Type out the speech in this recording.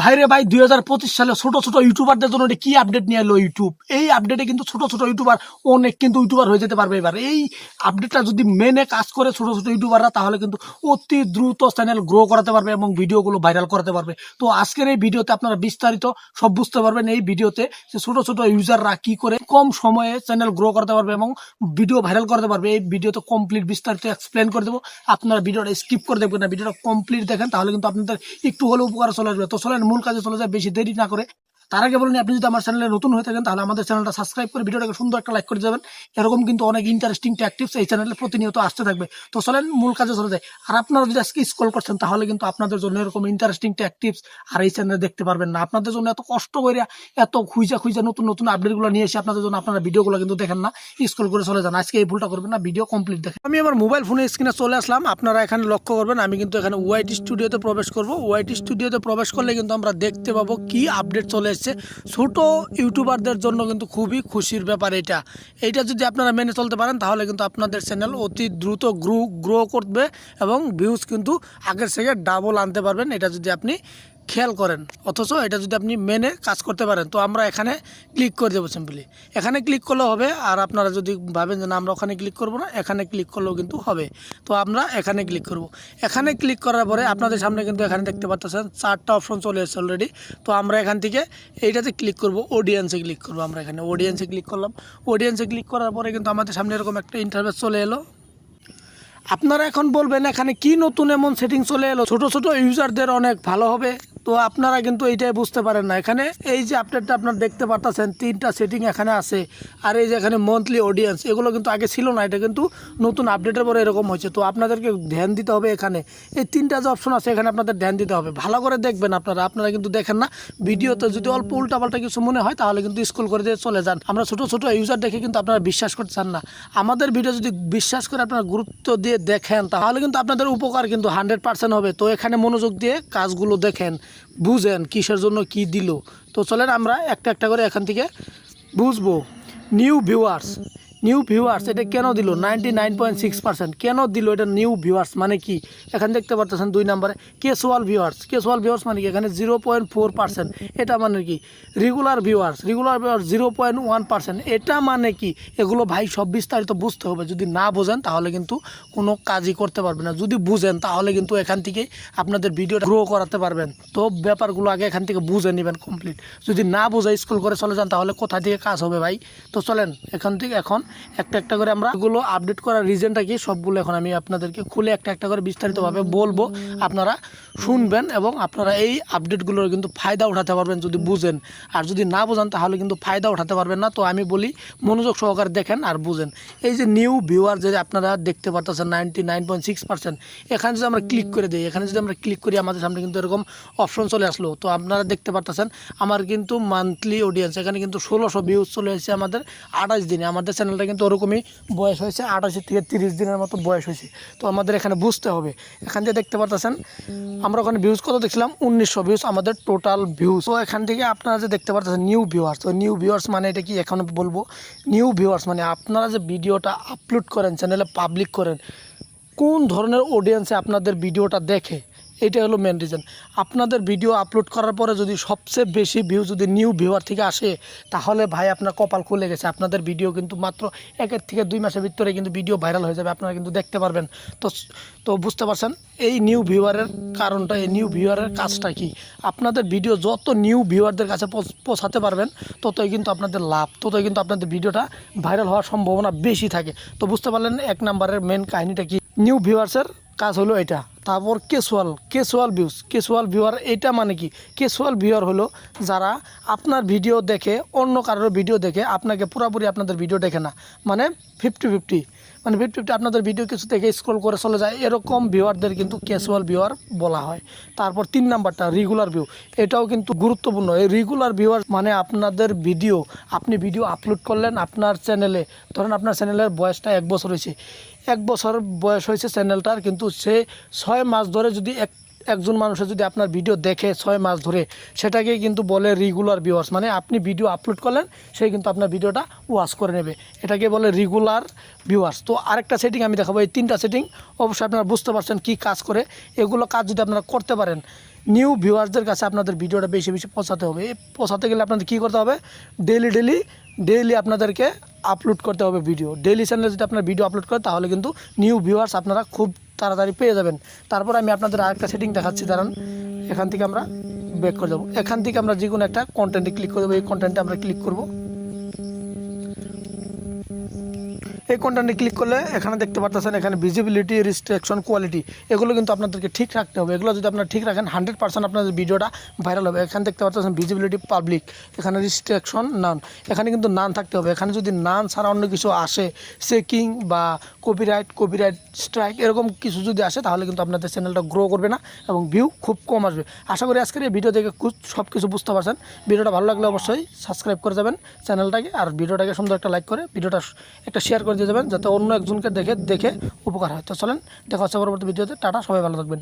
ভাইরে ভাই, দুই হাজার পঁচিশ সালে ছোট ছোট ইউটিউবারদের জন্য কি আপডেট নিয়ে এলো ইউটিউব? এই আপডেটে কিন্তু ছোট ছোট ইউটিউবার, অনেক কিন্তু ইউটিউবার হয়ে যেতে পারবে এবার। এই আপডেটটা যদি মেনে কাজ করে ছোট ছোট ইউটিউবাররা, তাহলে কিন্তু অতি দ্রুত চ্যানেল গ্রো করাতে পারবে এবং ভিডিওগুলো ভাইরাল করাতে পারবে। তো আজকের এই ভিডিওতে আপনারা বিস্তারিত সব বুঝতে পারবেন এই ভিডিওতে যে ছোট ছোট ইউজাররা কি করে কম সময়ে চ্যানেল গ্রো করতে পারবে এবং ভিডিও ভাইরাল করতে পারবে। এই ভিডিওতে কমপ্লিট বিস্তারিত এক্সপ্লেন করে দেবো। আপনারা ভিডিওটা স্কিপ করে দেবেন না। ভিডিওটা কমপ্লিট দেখেন, তাহলে কিন্তু আপনাদের একটু হলেও উপকার চলে আসবে। তো চলেন মূল কাজে চলে যায় বেশি দেরি না করে তার আগে বলুন আপনি যদি আমার চ্যানেলে নতুন হয়ে থাকেন, তাহলে আমাদের চ্যানেলটা সাবস্ক্রাইব করে ভিডিওটাকে সুন্দর একটা লাইক করে যাবেন এরকম কিন্তু অনেক ইন্টারেস্টিং ট্যাকটিভস এই চ্যানেলে প্রতিনিয়ত আসতে থাকবে। তো চলেন মূল কাজে চলে যায় আর আপনারা যদি আজকে স্কল করছেন, তাহলে কিন্তু আপনাদের জন্য এরকম ইন্টারেস্টিং ট্যাকটিভস আর এই চ্যানেলে দেখতে পারবেন না। আপনাদের জন্য এত কষ্ট করে এত খুঁজা খুঁজা নতুন নতুন আপডেটগুলো নিয়ে এসে আপনাদের জন্য আপনারা ভিডিওগুলো কিন্তু দেখেন না। স্কল করে চলে যান। আজকে এই ভুলটা করবেন না ভিডিও কমপ্লিট দেখেন। আমি আমার মোবাইল ফোনে স্ক্রিনে চলে আসলাম। আপনারা এখানে লক্ষ্য করবেন, আমি কিন্তু এখানে ওয়াইটি স্টুডিওতে প্রবেশ করব। ওয়াইটি স্টুডিওতে প্রবেশ করলে কিন্তু আমরা দেখতে পাবো কি আপডেট চলে এসেছে ছোটো ইউটিউবারদের জন্য কিন্তু খুবই খুশির ব্যাপার এটা। এটা যদি আপনারা মেনে চলতে পারেন, তাহলে কিন্তু আপনাদের চ্যানেল অতি দ্রুত গ্রো গ্রো করবে এবং ভিউজ কিন্তু আগের থেকে ডাবল আনতে পারবেন। এটা যদি আপনি খেয়াল করেন। অথচ এটা যদি আপনি মেনে কাজ করতে পারেন, তো আমরা এখানে ক্লিক করে দেবো সিম্পলি এখানে ক্লিক করলেও হবে, আর আপনারা যদি ভাবেন যে না, আমরা ওখানে ক্লিক করব না, এখানে ক্লিক করলেও কিন্তু হবে। তো আমরা এখানে ক্লিক করব। এখানে ক্লিক করার পরে আপনাদের সামনে কিন্তু এখানে দেখতে পাচ্ছেন, চারটা অপশন চলে এসেছে অলরেডি তো আমরা এখান থেকে এইটাতে ক্লিক করব অডিয়েন্সে ক্লিক করব আমরা এখানে। অডিয়েন্সে ক্লিক করলাম। অডিয়েন্সে ক্লিক করার পরে কিন্তু আমাদের সামনে এরকম একটা ইন্টারভেস চলে এলো। আপনারা এখন বলবেন, এখানে কি নতুন এমন সেটিং চলে এলো? ছোট ছোট ইউজারদের অনেক ভালো হবে। তো আপনারা কিন্তু এইটাই বুঝতে পারেন না। এখানে এই যে আপডেটটা আপনারা দেখতে পারতেছেন, তিনটা সেটিং এখানে আছে, আর এই যে এখানে মন্থলি অডিয়েন্স এগুলো কিন্তু আগে ছিল না, এটা কিন্তু নতুন আপডেটের পরে এরকম হয়েছে। তো আপনাদেরকে ধ্যান দিতে হবে এখানে। এই তিনটা যে অপশন আছে, এখানে আপনাদের ধ্যান দিতে হবে। ভালো করে দেখবেন আপনারা আপনারা কিন্তু দেখেন না। ভিডিওতে যদি অল্প উল্টাপাল্টা কিছু মনে হয়, তাহলে কিন্তু স্কুল করে দিয়ে চলে যান। আমরা ছোট ছোট ইউজার দেখে কিন্তু আপনারা বিশ্বাস করতে চান না। আমাদের ভিডিও যদি বিশ্বাস করে আপনারা গুরুত্ব দিয়ে দেখেন, তাহলে কিন্তু আপনাদের উপকার কিন্তু হান্ড্রেড পার্সেন্ট হবে। তো এখানে মনোযোগ দিয়ে কাজগুলো দেখেন। বুঝেন কিসের জন্য কি দিল। তো চলেন আমরা একটা একটা করে এখান থেকে বুঝব। নিউ ভিউয়ার্স নিউ ভিউয়ার্স এটা কেন দিল? নাইনটি নাইন পয়েন্ট সিক্স কেন দিল এটা নিউ ভিউয়ার্স মানে কি? এখানে দেখতে পারতেছেন দুই নম্বরে কেসুয়াল ভিউয়ার্স কেসুয়াল ভিউয়ার্স মানে কি? এখানে জিরো পয়েন্ট ফোর পার্সেন্ট এটা মানে কি? Regular viewers regular viewers zero point one percent এটা মানে কি? এগুলো ভাই সব বিস্তারিত বুঝতে হবে। যদি না বোঝেন, তাহলে কিন্তু কোনো কাজই করতে পারবেন না। যদি বুঝেন, তাহলে কিন্তু এখান থেকে আপনাদের ভিডিওটা গ্রো করাতে পারবেন। তো ব্যাপারগুলো আগে এখান থেকে বুঝে নেবেন কমপ্লিট যদি না বুঝে, স্কুল করে চলে যান, তাহলে কোথা থেকে কাজ হবে ভাই? তো চলেন, এখান থেকে এখন একটা একটা করে আমরা এগুলো আপডেট করার রিজনটা কি? সবগুলো এখন আমি আপনাদেরকে খুলে একটা একটা করে বিস্তারিতভাবে বলব। আপনারা শুনবেন এবং আপনারা এই আপডেটগুলোর কিন্তু ফায়দা উঠাতে পারবেন যদি বুঝেন। আর যদি না বোঝেন, তাহলে কিন্তু ফায়দা উঠাতে পারবেন না। তো আমি বলি, মনোযোগ সহকারে দেখেন আর বুঝেন। এই যে নিউ ভিউয়ার যে আপনারা দেখতে পারতেছেন নাইনটি এখানে যদি আমরা ক্লিক করে দিই, এখানে যদি আমরা ক্লিক করি, আমাদের সামনে কিন্তু এরকম অপশন চলে আসলো। তো আপনারা দেখতে পারতেছেন, আমার কিন্তু মান্থলি অডিয়েন্স এখানে কিন্তু ষোলোশো ভিউজ চলে এসেছে আমাদের আঠাশ দিনে। আমাদের চ্যানেলটা কিন্তু ওরকমই বয়স হয়েছে, আঠাশি থেকে তিরিশ দিনের মতো বয়স হয়েছে। তো আমাদের এখানে বুঝতে হবে। এখান থেকে দেখতে পারতেছেন, আমরা ওখানে ভিউজ কত দেখছিলাম? উনিশশো ভিউজ আমাদের টোটাল ভিউজ তো এখান থেকে আপনারা যে দেখতে পারতেছেন নিউ ভিউয়ার্স তো নিউ ভিউয়ার্স মানে এটা কি এখন বলব? নিউ ভিউয়ার্স মানে আপনারা যে ভিডিওটা আপলোড করেন চ্যানেলে পাবলিক করেন, কোন ধরনের অডিয়েন্সে আপনাদের ভিডিওটা দেখে? এটা হলো মেন রিজন আপনাদের ভিডিও আপলোড করার পরে যদি সবচেয়ে বেশি ভিউ যদি নিউ ভিউয়ার থেকে আসে, তাহলে ভাই আপনার কপাল খুলে গেছে। আপনাদের ভিডিও কিন্তু মাত্র একের থেকে দুই মাসের ভিতরে কিন্তু ভিডিও ভাইরাল হয়ে যাবে, আপনারা কিন্তু দেখতে পারবেন। তো তো বুঝতে পারছেন? এই নিউ ভিউয়ারের কারণটা, এই নিউ ভিউয়ারের কাজটা কি? আপনাদের ভিডিও যত নিউ ভিউয়ারদের কাছে পৌঁছ- পৌঁছাতে পারবেন, ততই কিন্তু আপনাদের লাভ, ততই কিন্তু আপনাদের ভিডিওটা ভাইরাল হওয়ার সম্ভাবনা বেশি থাকে। তো বুঝতে পারলেন এক নাম্বারের মেন কাহিনীটা কি? নিউ ভিউয়ার্সের কাজ হলো এটা। তারপর কেসুয়াল কেসুয়াল ভিউস কেসুয়াল ভিউয়ার এটা মানে কি? কেসুয়াল ভিউয়ার হলো যারা আপনার ভিডিও দেখে, অন্য কারোর ভিডিও দেখে, আপনাকে পুরোপুরি আপনাদের ভিডিও দেখে না। মানে ফিফটি ফিফটি মানে ফিফটি আপনাদের ভিডিও কিছু থেকে স্ক্রল করে চলে যায়। এরকম ভিউয়ারদের কিন্তু ক্যাসুয়াল ভিউয়ার বলা হয়। তারপর তিন নাম্বারটা রেগুলার ভিউ এটাও কিন্তু গুরুত্বপূর্ণ। এই রেগুলার ভিউয়ার মানে আপনাদের ভিডিও আপনি ভিডিও আপলোড করলেন আপনার চ্যানেলে ধরেন আপনার চ্যানেলের বয়সটা এক বছর হয়েছে। এক বছর বয়স হয়েছে চ্যানেলটার কিন্তু সে ছয় মাস ধরে যদি এক একজন মানুষের যদি আপনার ভিডিও দেখে ছয় মাস ধরে, সেটাকে কিন্তু বলে রেগুলার ভিউয়ার্স মানে আপনি ভিডিও আপলোড করলেন, সে কিন্তু আপনার ভিডিওটা ওয়াচ করে নেবে। এটাকে বলে রেগুলার ভিউয়ার্স তো আরেকটা সেটিং আমি দেখাবো, এই তিনটা সেটিং অবশ্যই আপনারা বুঝতে পারছেন কি কাজ করে। এগুলো কাজ যদি আপনারা করতে পারেন নিউ ভিউয়ার্সদের কাছে আপনাদের ভিডিওটা বেশি বেশি পৌঁছাতে হবে। পৌঁছাতে গেলে আপনাদের কী করতে হবে? ডেলি ডেলি ডেইলি আপনাদেরকে আপলোড করতে হবে ভিডিও ডেইলি চ্যানেলে যদি আপনার ভিডিও আপলোড করে, তাহলে কিন্তু নিউ ভিউয়ার্স আপনারা খুব তাড়াতাড়ি পেয়ে যাবেন। তারপর আমি আপনাদের আরেকটা সেটিং দেখাচ্ছি, দাঁড়ান। এখান থেকে আমরা ব্যাক করে যাব এখান থেকে আমরা যে কোনো একটা কন্টেন্টে ক্লিক করে দেবো। এই কন্টেন্টে আমরা ক্লিক করব। এই কন্টেন্টে ক্লিক করলে এখানে দেখতে পারতেছেন এখানে ভিজিবিলিটি রিস্ট্রিকশন কোয়ালিটি এগুলো কিন্তু আপনাদেরকে ঠিক রাখতে হবে। এগুলো যদি আপনারা ঠিক রাখেন হান্ড্রেড পার্সেন্ট আপনাদের ভিডিওটা ভাইরাল হবে। এখানে দেখতে পাচ্ছেন ভিজিবিলিটি পাবলিক এখানে রিস্ট্রিকশন নান এখানে কিন্তু নান থাকতে হবে। এখানে যদি নান ছাড়া অন্য কিছু আসে চেকিং বা কপিরাইট কপিরাইট স্ট্রাইক এরকম কিছু যদি আসে, তাহলে কিন্তু আপনাদের চ্যানেলটা গ্রো করবে না এবং ভিউ খুব কম আসবে। আশা করি আজকের এই ভিডিও থেকে সব কিছু বুঝতে পারছেন। ভিডিওটা ভালো লাগলে অবশ্যই সাবস্ক্রাইব করে যাবেন চ্যানেলটাকে আর ভিডিওটাকে সুন্দর একটা লাইক করে, ভিডিওটা একটা শেয়ার করে দিয়ে যাবেন, যাতে অন্য একজনকে দেখে দেখে উপকার হয়। তো চলেন, দেখা হচ্ছে পরবর্তী ভিডিওতে। টাটা, সবাই ভালো থাকবেন।